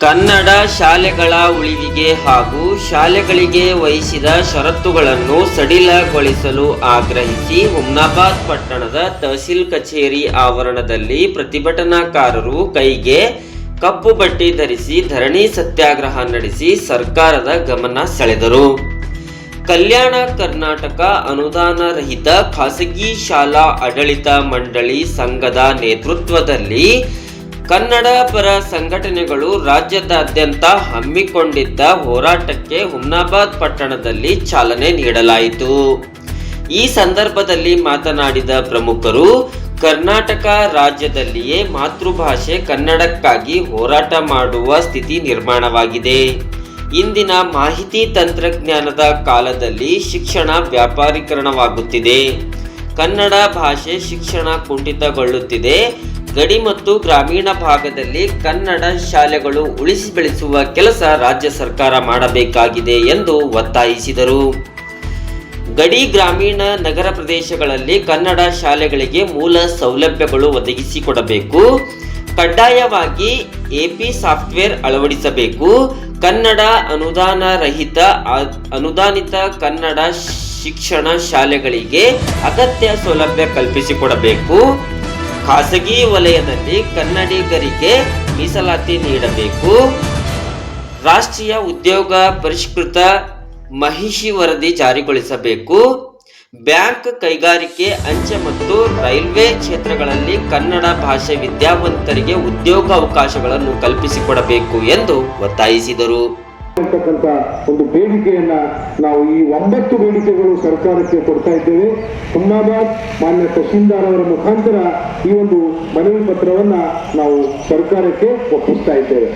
ಕನ್ನಡ ಶಾಲೆಗಳ ಉಳಿವಿಗೆ ಹಾಗೂ ಶಾಲೆಗಳಿಗೆ ವಹಿಸಿದ ಷರತ್ತುಗಳನ್ನು ಸಡಿಲಗೊಳಿಸಲು ಆಗ್ರಹಿಸಿ ಹುಮ್ನಾಬಾದ್ ಪಟ್ಟಣದ ತಹಸೀಲ್ ಕಚೇರಿ ಆವರಣದಲ್ಲಿ ಪ್ರತಿಭಟನಾಕಾರರು ಕೈಗೆ ಕಪ್ಪು ಬಟ್ಟಿ ಧರಿಸಿ ಧರಣಿ ಸತ್ಯಾಗ್ರಹ ನಡೆಸಿ ಸರ್ಕಾರದ ಗಮನ ಸೆಳೆದರು. ಕಲ್ಯಾಣ ಕರ್ನಾಟಕ ಅನುದಾನ ರಹಿತ ಖಾಸಗಿ ಶಾಲಾ ಆಡಳಿತ ಮಂಡಳಿ ಸಂಘದ ನೇತೃತ್ವದಲ್ಲಿ ಕನ್ನಡ ಪರ ಸಂಘಟನೆಗಳು ರಾಜ್ಯದಾದ್ಯಂತ ಹಮ್ಮಿಕೊಂಡಿದ್ದ ಹೋರಾಟಕ್ಕೆ ಹುಮ್ನಾಬಾದ್ ಪಟ್ಟಣದಲ್ಲಿ ಚಾಲನೆ ನೀಡಲಾಯಿತು. ಈ ಸಂದರ್ಭದಲ್ಲಿ ಮಾತನಾಡಿದ ಪ್ರಮುಖರು, ಕರ್ನಾಟಕ ರಾಜ್ಯದಲ್ಲಿಯೇ ಮಾತೃಭಾಷೆ ಕನ್ನಡಕ್ಕಾಗಿ ಹೋರಾಟ ಮಾಡುವ ಸ್ಥಿತಿ ನಿರ್ಮಾಣವಾಗಿದೆ. ಇಂದಿನ ಮಾಹಿತಿ ತಂತ್ರಜ್ಞಾನದ ಕಾಲದಲ್ಲಿ ಶಿಕ್ಷಣ ವ್ಯಾಪಾರೀಕರಣವಾಗುತ್ತಿದೆ. ಕನ್ನಡ ಭಾಷೆ ಶಿಕ್ಷಣ ಕುಂಠಿತಗೊಳ್ಳುತ್ತಿದೆ. ಗಡಿ ಮತ್ತು ಗ್ರಾಮೀಣ ಭಾಗದಲ್ಲಿ ಕನ್ನಡ ಶಾಲೆಗಳು ಉಳಿಸಿ ಬೆಳೆಸುವ ಕೆಲಸ ರಾಜ್ಯ ಸರ್ಕಾರ ಮಾಡಬೇಕಾಗಿದೆ ಎಂದು ಒತ್ತಾಯಿಸಿದರು. ಗಡಿ ಗ್ರಾಮೀಣ ನಗರ ಪ್ರದೇಶಗಳಲ್ಲಿ ಕನ್ನಡ ಶಾಲೆಗಳಿಗೆ ಮೂಲ ಸೌಲಭ್ಯಗಳು ಒದಗಿಸಿಕೊಡಬೇಕು. ಕಡ್ಡಾಯವಾಗಿ ಎಪಿ ಸಾಫ್ಟ್ವೇರ್ ಅಳವಡಿಸಬೇಕು. ಕನ್ನಡ ಅನುದಾನ ರಹಿತ ಅನುದಾನಿತ ಕನ್ನಡ ಶಿಕ್ಷಣ ಶಾಲೆಗಳಿಗೆ ಅಗತ್ಯ ಸೌಲಭ್ಯ ಕಲ್ಪಿಸಿಕೊಡಬೇಕು. ಖಾಸಗಿ ವಲಯದಲ್ಲಿ ಕನ್ನಡಿಗರಿಗೆ ಮೀಸಲಾತಿ ನೀಡಬೇಕು. ರಾಷ್ಟ್ರೀಯ ಉದ್ಯೋಗ ಪರಿಷ್ಕೃತ ಮಹಿಷಿ ವರದಿ ಜಾರಿಗೊಳಿಸಬೇಕು. ಬ್ಯಾಂಕ್ ಕೈಗಾರಿಕೆ ಅಂಚೆ ಮತ್ತು ರೈಲ್ವೆ ಕ್ಷೇತ್ರಗಳಲ್ಲಿ ಕನ್ನಡ ಭಾಷೆ ವಿದ್ಯಾವಂತರಿಗೆ ಉದ್ಯೋಗ ಅವಕಾಶಗಳನ್ನು ಕಲ್ಪಿಸಿಕೊಡಬೇಕು ಎಂದು ಒತ್ತಾಯಿಸಿದರು. ಅಂತಕ್ಕಂಥ ಒಂದು ಬೇಡಿಕೆಯನ್ನ ನಾವು ಈ ಒಂಬತ್ತು ಬೇಡಿಕೆಗಳು ಸರ್ಕಾರಕ್ಕೆ ಕೊಡ್ತಾ ಇದ್ದೇವೆ. ಹುಮ್ನಾಬಾದ್ ಮಾನ್ಯ ತಹಶೀಲ್ದಾರ್ ಅವರ ಮುಖಾಂತರ ಈ ಒಂದು ಮನವಿ ಪತ್ರವನ್ನ ನಾವು ಸರ್ಕಾರಕ್ಕೆ ಒಪ್ಪಿಸ್ತಾ ಇದ್ದೇವೆ.